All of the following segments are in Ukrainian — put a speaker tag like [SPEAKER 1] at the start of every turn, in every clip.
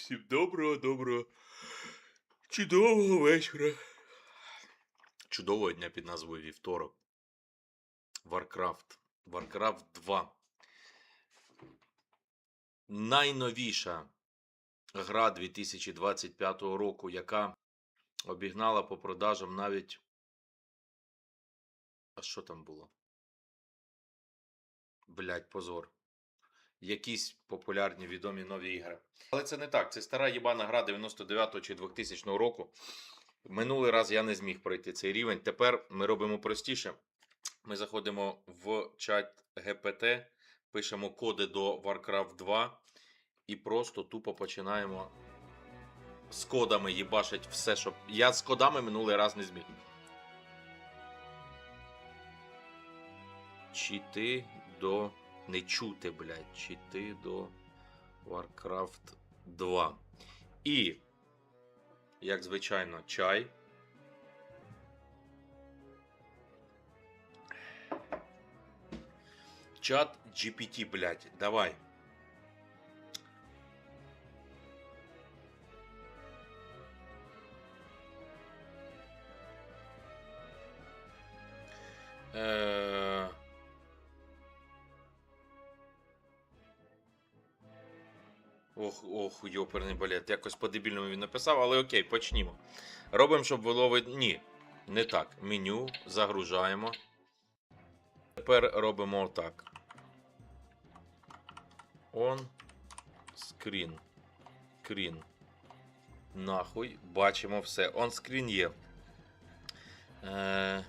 [SPEAKER 1] Всім доброго, доброго, чудового вечора. Чудового дня під назвою Вівторок. Warcraft. Warcraft 2. Найновіша гра 2025 року, яка обігнала по продажам навіть. А що там було? Блять, позор. Якісь популярні відомі нові ігри. Але це не так. Це стара єбана гра 99 чи 2000 року. Минулий раз я не зміг пройти цей рівень. Тепер ми робимо простіше. Ми заходимо в чат GPT, пишемо коди до Warcraft 2 і просто тупо починаємо з кодами їбашить все, що. Я з кодами минулий раз не зміг. Чіти до. Не чути, блядь, чити до Warcraft 2. І, як звичайно, чай. Чат GPT, блядь, давай. Ох, ох, йоперний балет. Якось по-дебільному він написав, але окей, почнімо. Робимо, щоб було видно. Ні, не так. Меню загружаємо. Тепер робимо отак. On screen. Screen. Нахуй. Бачимо все. On screen є. Е...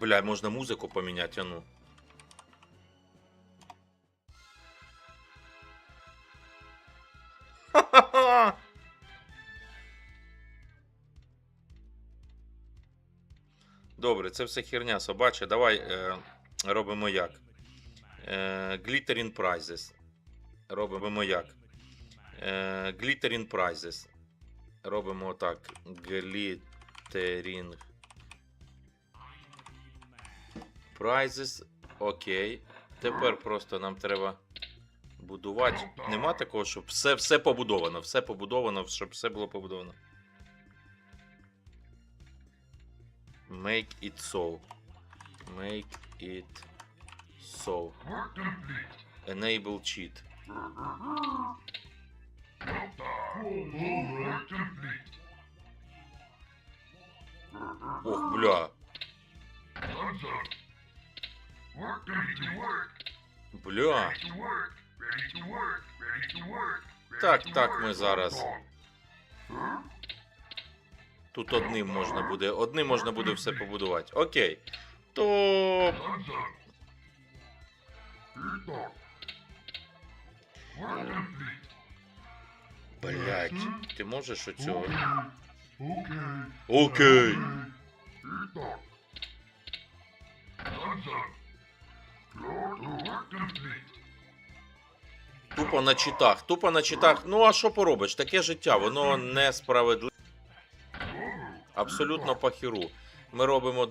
[SPEAKER 1] Бля, можна музику поміняти, а ну. Добре, це все херня собача. Давай е, робимо як. Е, Glittering Prizes. Робимо як. Е, Glittering Prizes. Робимо так. Glittering Prizes. Окей. Тепер просто нам треба будувати. Нема такого, щоб все, все побудовано. Все побудовано, щоб все було побудовано. Make it so. Make it so. Enable cheat. Ох, бля. Бля. Так, так, ми зараз. Тут одним можна буде. Одним можна буде все побудувати. Окей. То. Блять, ти можеш оцього? Окей. Тупо на читах, тупо на читах. Ну а що поробиш? Таке життя, воно несправедливе. Абсолютно по хіру. Ми робимо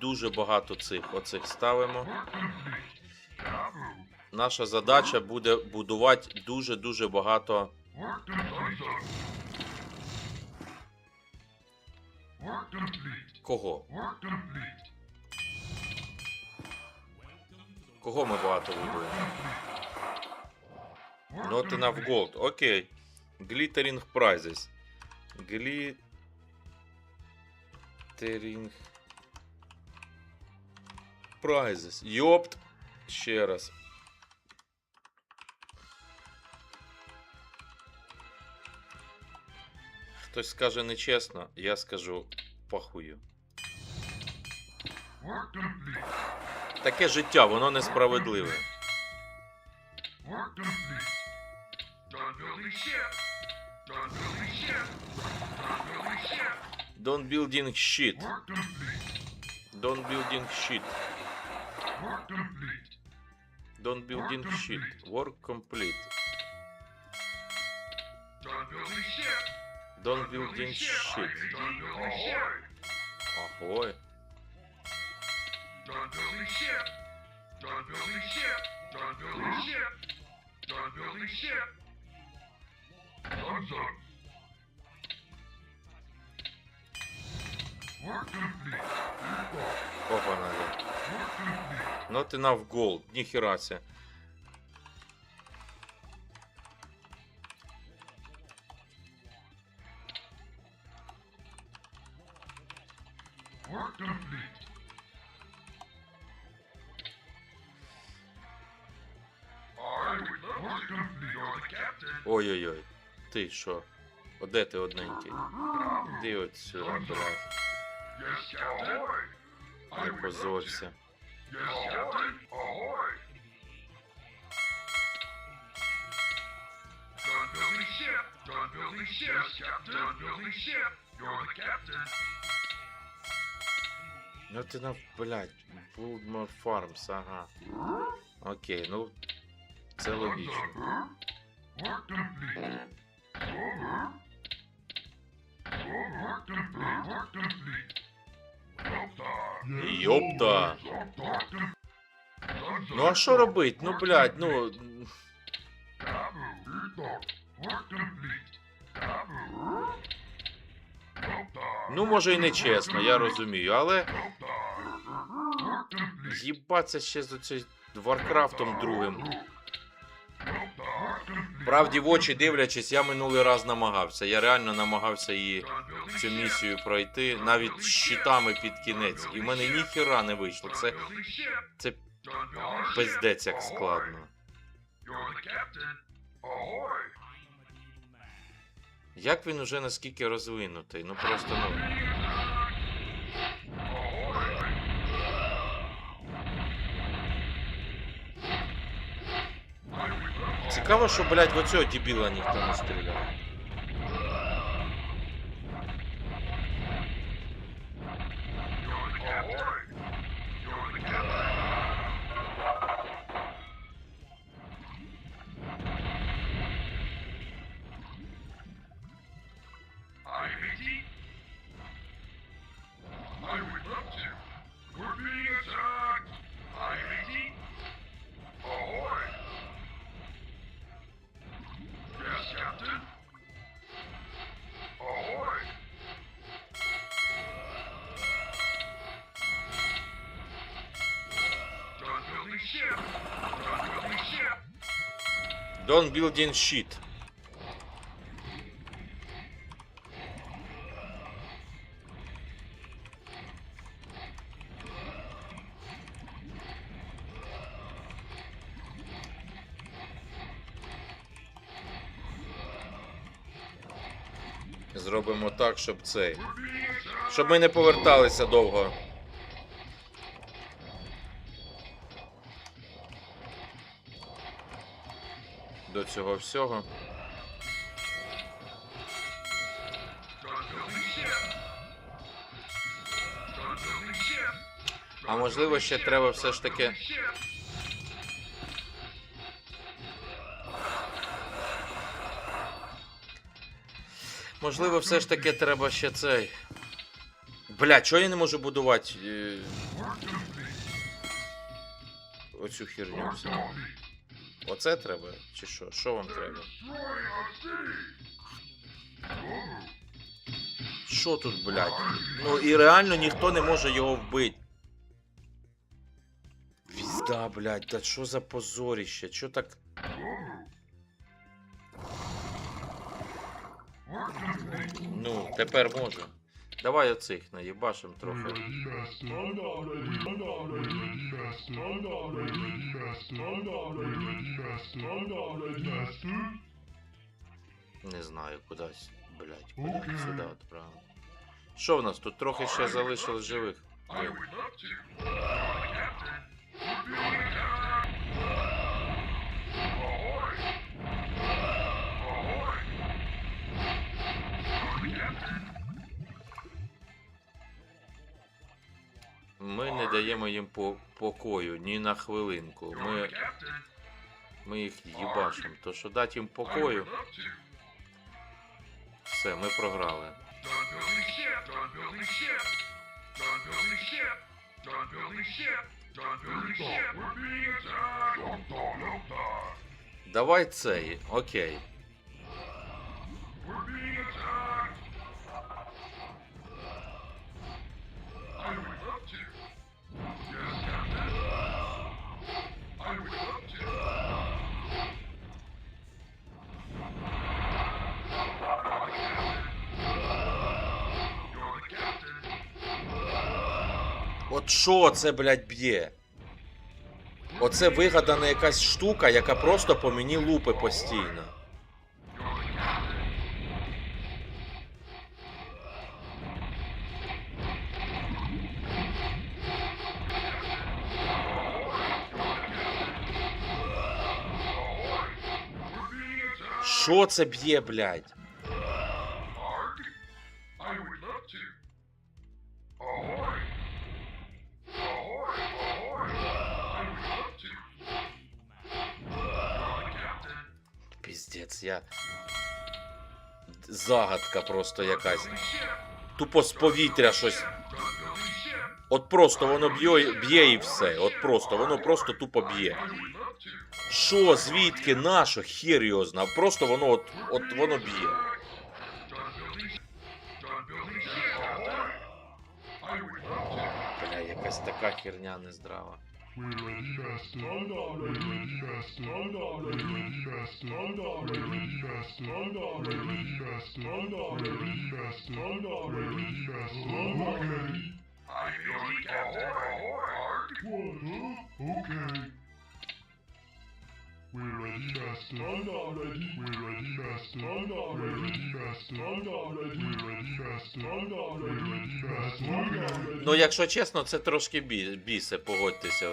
[SPEAKER 1] дуже багато цих оцих ставимо. Наша задача буде будувати дуже-дуже багато. Кого? Кого ми багато будуємо? Not enough gold. Окей. Glittering prizes. Glittering prizes. Йопт. Ще раз. Хтось скаже нечесно, я скажу похую. Таке життя, воно несправедливе. Don't building shit. Don't building shit. Don't building shit. Work complete. Don't building shit.
[SPEAKER 2] Done building ship.
[SPEAKER 1] Огой.
[SPEAKER 2] Done building ship. Done building ship. Done building ship. Done building ship. Done done. Work complete.
[SPEAKER 1] Опа, надо.
[SPEAKER 2] Work complete.
[SPEAKER 1] Not enough gold. Ніхера ся.
[SPEAKER 2] Work complete.
[SPEAKER 1] Ой-ой-ой. Ти що? О, де ти одненький? Іди от блядь. Не позорься. Ну ти на, блядь, Bulldmore Farms, ага. Окей, ну це логічно. Йопта. Ну а що робить? Ну, блядь, ну. Ну, може і не чесно, я розумію, але. Їбаться ще з оцим Варкрафтом другим. Правді в очі дивлячись, я минулий раз намагався. Я реально намагався її цю місію пройти навіть щитами під кінець. І в мене ніхіра не вийшло. Це, це пиздець як складно. Як він уже наскільки розвинутий? Ну просто ну.
[SPEAKER 2] Ahoy. I would love
[SPEAKER 1] Цікаво, що, блядь, в оцього дебіла ніхто не стріляє. Don't building shit. Зробимо так, щоб цей. Щоб ми не поверталися довго.
[SPEAKER 2] Ship.
[SPEAKER 1] А можливо, ще треба все ж таки. Можливо, все ж таки треба ще цей. Бля, чого я не можу будувати е, оцю херню? Всю? Оце треба? Чи що? Що вам треба? Що тут, блядь? Ну і реально ніхто не може його вбити. Пізда, блядь, та що за позоріще? Чо так. Ну, тепер може. Давай оцих наїбашим трохи. Не знаю, кудись, блядь, куди сюди відправимо. Що в нас тут трохи ще залишилось живих? Ми не даємо їм по- покою ні на хвилинку. Ми, ми їх їбашимо. То що дати їм покою, все ми програли.
[SPEAKER 2] Done building ship.
[SPEAKER 1] От що це, блядь, б'є? Оце вигадана якась штука, яка просто по мені лупи постійно. Що це б'є, блядь?
[SPEAKER 2] Arg? I!
[SPEAKER 1] Я. Загадка просто якась. Тупо з повітря щось. От просто воно б'є, б'є і все. От просто, воно просто тупо б'є. Що, звідки, нащо, хер його знав. Просто воно от, от воно б'є. Бля, якась така херня нездрава.
[SPEAKER 2] We're ready, master. Hold on, we're ready, master. Hold on, we're ready, master. Hold on, we're ready, master. Hold on, we're ready, master. Hold on, we're ready, master. Hold on, we're ready, master. Hold ready. I'm your captain. What? Okay. We're ready, master. I'm not ready. We're ready, master. I'm not ready, master. I'm not ready. We're ready, master. I'm not ready. Master. I'm not ready.
[SPEAKER 1] Ну, якщо чесно, це трошки бі, бісе, погодьтеся,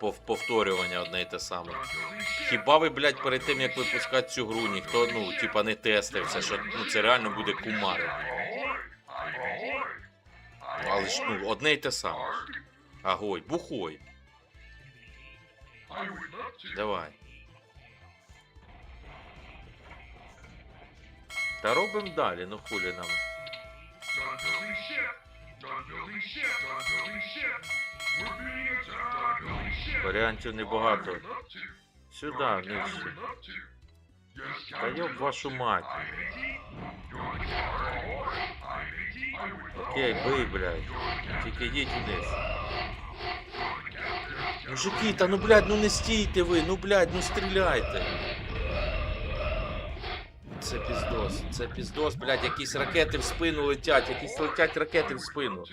[SPEAKER 1] пов- повторювання одне й те саме. Хіба ви, блядь, перед тим як випускати цю гру, ніхто, ну, типа, не тестився, що ну, це реально буде кумари. Але ж ну, одне й те саме. Агой, бухой. Давай. Та робимо далі, ну хулі нам. Варіантів небагато. Сюди, нижче. Та йоб вашу мать. Окей, бий, блядь. Тільки їдь вниз. Мужики, та ну блядь, ну не стійте ви, ну блядь, ну стріляйте. Це піздос, це піздос, блядь, якісь ракети в спину летять, якісь летять ракети в спину.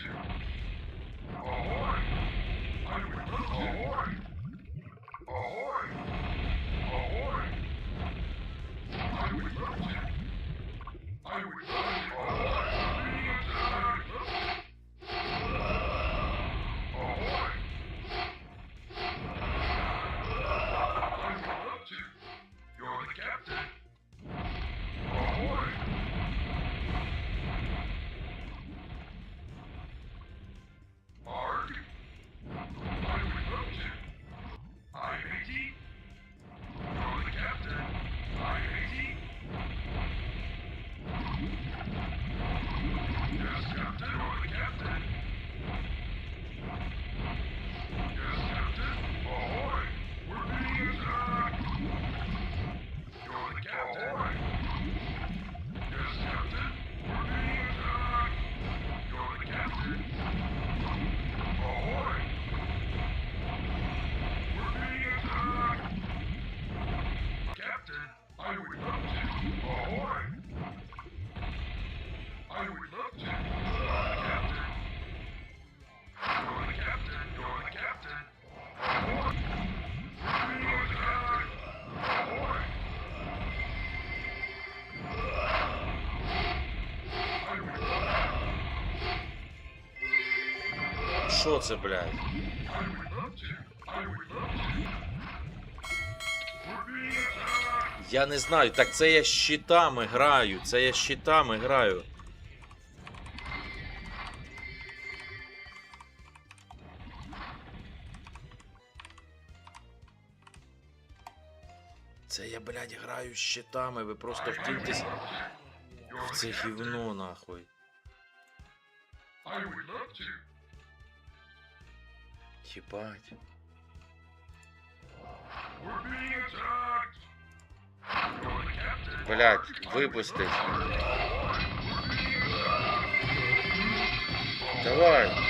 [SPEAKER 1] Що це, блядь? Я не знаю, так це я щитами граю, це я щитами граю. Це я, блядь, граю щитами, ви просто втіньтесь. В це гівно нахуй.
[SPEAKER 2] I would love to.
[SPEAKER 1] Єбать.
[SPEAKER 2] We're being attacked. You're the captain.
[SPEAKER 1] Блять, випустить. Давай.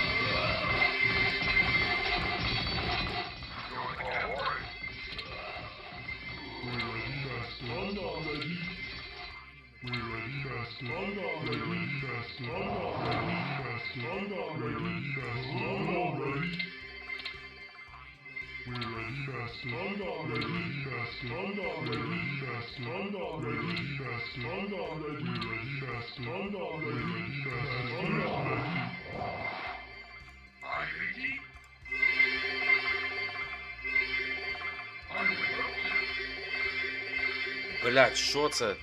[SPEAKER 1] Блять, що це?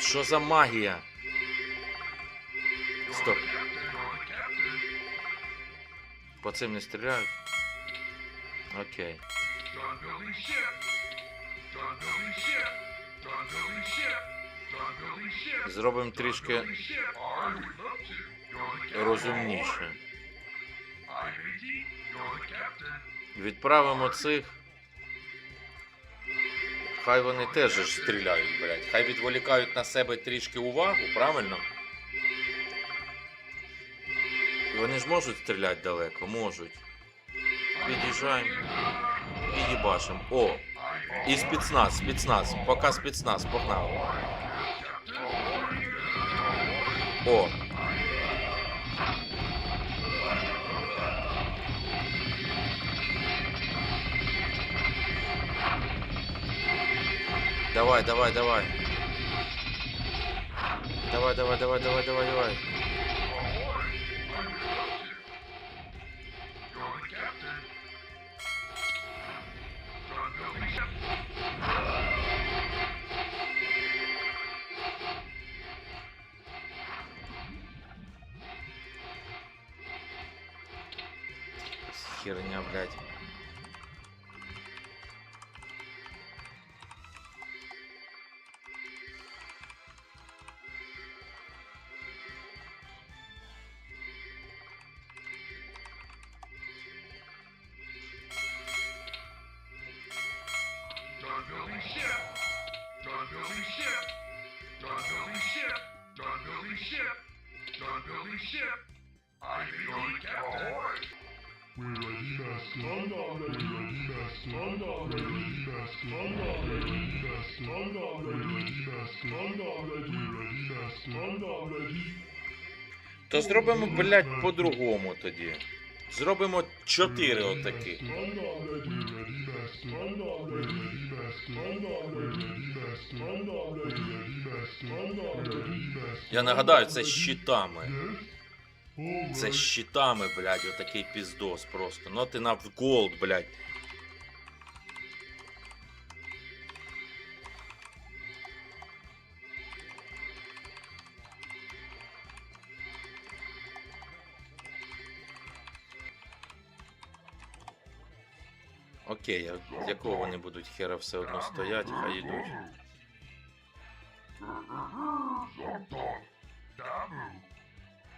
[SPEAKER 1] Що за магія? Стоп. По цим не стріляють? Окей. Зробимо трішки
[SPEAKER 2] building ship. I
[SPEAKER 1] Хай вони теж ж стріляють, блядь. Хай відволікають на себе трішки увагу, правильно? Вони ж можуть стріляти далеко, можуть. Під'їжджаємо і їбашимо. О! І спецназ, спецназ. Поки спецназ, погнали. О! Давай, давай, давай. Давай, давай, давай, давай, давай, давай. Херня, блядь.
[SPEAKER 2] I am the captain. We're ready, Master. I'm not ready. We're ready, Master. I'm not ready, Master. I'm not ready, Master. I'm not ready, Master. I'm not ready. We're ready, Master. I'm not ready.
[SPEAKER 1] То зробимо, блядь, по-другому тоді. Зробимо чотири.
[SPEAKER 2] I'm. We're ready, Master. I'm not ready. I'm. I'm not ready, Master. I'm not ready, Master.
[SPEAKER 1] Я нагадаю, це з щитами. Це щитами, блядь, отакий піздос просто. Not enough gold, блядь. Окей, а для кого вони будуть хера все одно стоять, хай йдуть.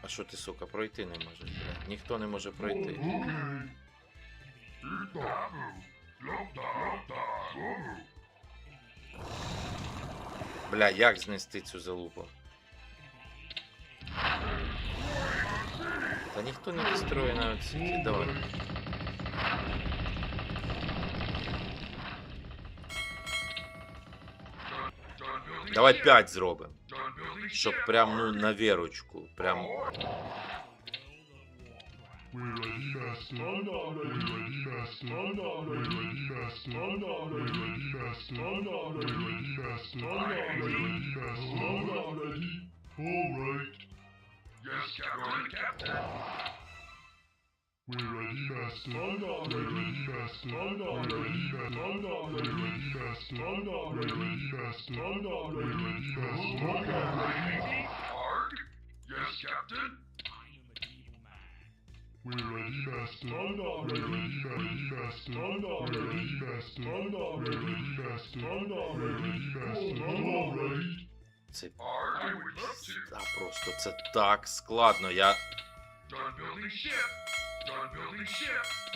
[SPEAKER 1] А що ти, сука, пройти не можеш, блядь? Ніхто не може пройти. Бля, як знести цю залупу? Та ніхто не відстроє навіть сіті, давай. Давай 5 зробимо. щоб прям ну на вірочку. Прям.
[SPEAKER 2] All right. Yes, Captain. Captain. We're ready, Master. Not ready. Master. Not ready. Master. Not ready. Master. Not ready. Master. Not ready. Master. Not ready. Hard. Yes, Captain. We're ready, Master. Not ready. Ready, Master. Not ready, Master. Not ready, Master. Not ready, Master.
[SPEAKER 1] Це Та просто це так складно. Я.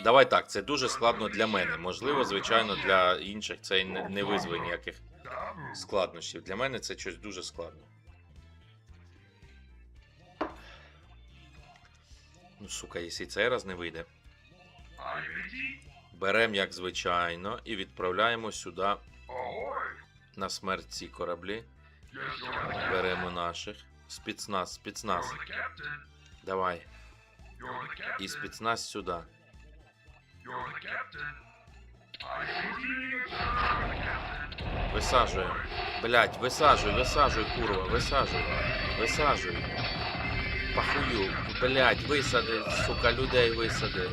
[SPEAKER 1] Давай так, це дуже складно для мене. Можливо, звичайно, для інших це не, визве ніяких складнощів. Для мене це щось дуже складно. Ну, сука, якщо цей раз не вийде. Беремо, як звичайно, і відправляємо сюди на смерть ці кораблі. Беремо наших. Спецназ, спецназ. Давай. І спецназ сюди. Висаджуємо. Блять, висаджуй, висаджуй, курва, висаджуй. Висаджуй. Пахую. Блять, висади, сука, людей висади.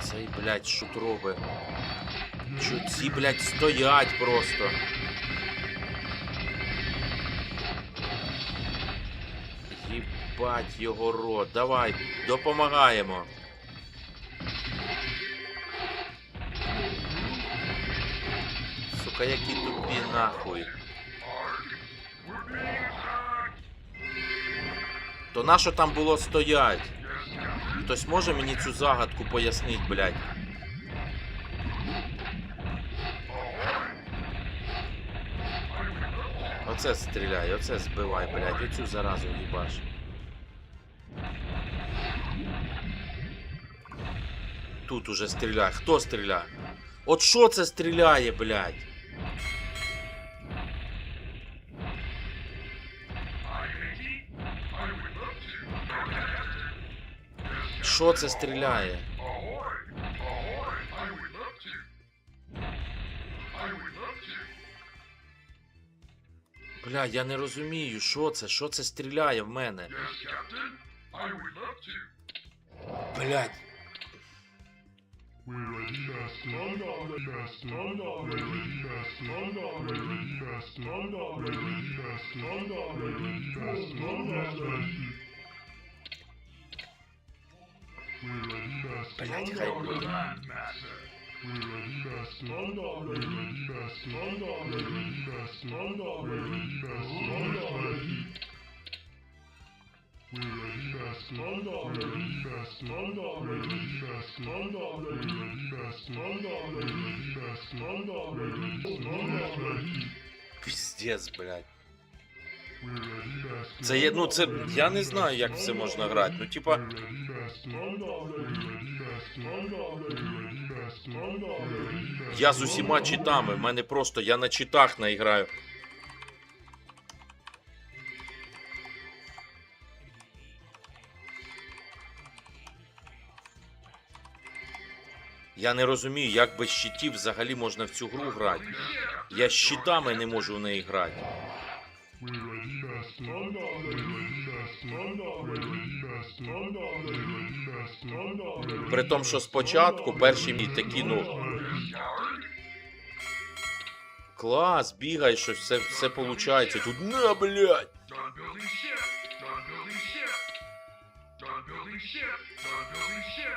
[SPEAKER 1] Цей, блядь, що? Ці, блядь, стоять просто. Їбать його рот. Давай, допомагаємо. Сука, які тупі нахуй. То нащо там було стоять? Хтось може мені цю загадку пояснити, блядь? Оце стріляй, оце збивай, блядь, оцю заразу їбаш. Тут уже стріляє. Хто стріляє? От що це стріляє, блядь? Що це стріляє? Бля, я не розумію, що це, що це стріляє в мене.
[SPEAKER 2] Master.
[SPEAKER 1] Блядь, хай
[SPEAKER 2] Ready.
[SPEAKER 1] Блядь. Це є, ну це. Я не знаю, як це можна грати. Ну, типа, я з усіма читами. В мене просто я на читах наіграю. Я не розумію, як без щитів взагалі можна в цю гру грати. Я з щитами не можу в неї грати. При тому, що спочатку перші мій такі, ну. Клас, бігай, щось, все, все виходить. Тут на, блядь.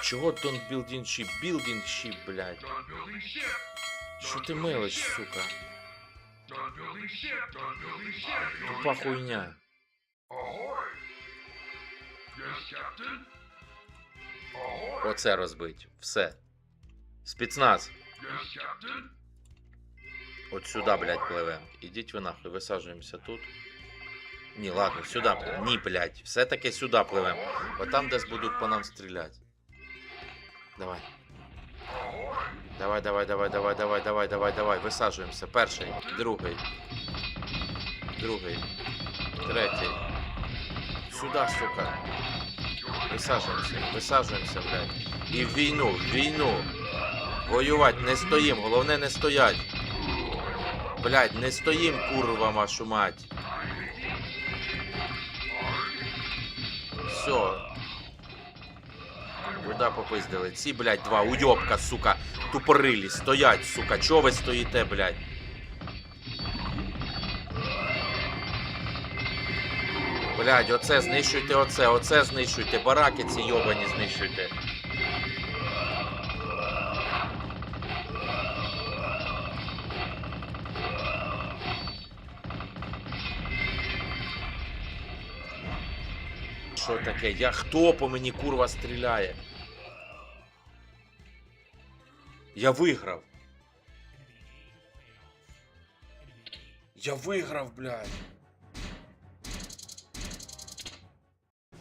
[SPEAKER 1] Чого don't building ship? Building ship, блядь. Що ти милиш, сука? Тупа хуйня.
[SPEAKER 3] Ahoy. Yes, Captain. Ahoy.
[SPEAKER 1] Оце розбить. Все. Спецназ.
[SPEAKER 3] Yes, Captain.
[SPEAKER 1] От сюди, блядь, пливем. Ідіть ви нахуй, висаджуємося тут. Ні, ладно, сюди пливем. Ні, блядь, все-таки сюди пливем. От там десь будуть по нам стріляти. Давай. Давай, давай, давай, давай, давай, давай, давай, давай. Висаджуємося. Перший, другий. Другий. Третій. Сюди, сука. Висаджуємося, висаджуємося, блядь. І в війну, в війну. Воювати не стоїм, головне не стоять. Блядь, не стоїм, курва вашу мать. Все. Куда попиздили? Ці, блядь, два уйобка, сука, тупорилі, стоять, сука. Чого ви стоїте, блядь? Блядь, оце знищуйте, оце, оце знищуйте, бараки ці йобані знищуйте. Що таке? Я хто по мені курва стріляє? Я виграв. Я виграв, блядь.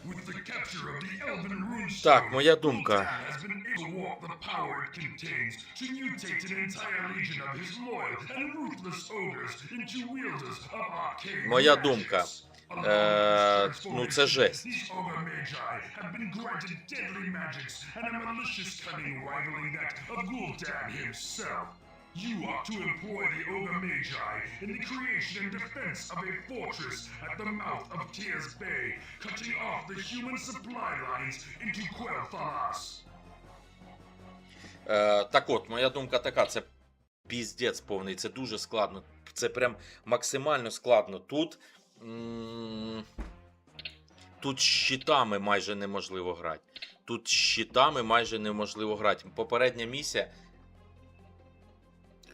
[SPEAKER 3] With the capture of the Elven Runestone,
[SPEAKER 1] Так, моя думка.
[SPEAKER 3] Walk the power it contains to mutate an entire legion of his loyal and ruthless ogres into wielders of arcane
[SPEAKER 1] Моя думка. Е, ну, це жесть.
[SPEAKER 3] You are to employ the ogre magi in the creation and defense of a fortress at the mouth of Tears Bay, cutting off the human supply lines into Quel'Thalas.
[SPEAKER 1] Е, так от, моя думка така: це піздець повний, це дуже складно. Це прям максимально складно. Тут. Тут щитами майже неможливо грати. Тут щитами майже неможливо грати. Попередня місія.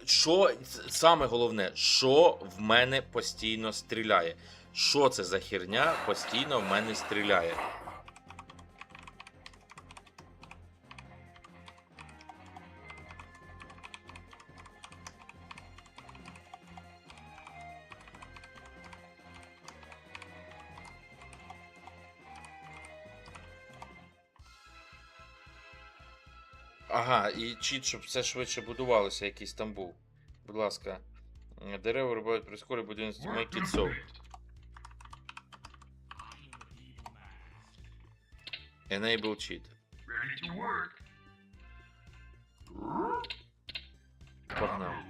[SPEAKER 1] Що саме головне, що в мене постійно стріляє? Що це за херня постійно в мене стріляє? Ага, і чіт, щоб все швидше будувалося, якийсь там був. Будь ласка. Е, дерева рубають прискорі будівництво. Make it so. Enable cheat. Погнали.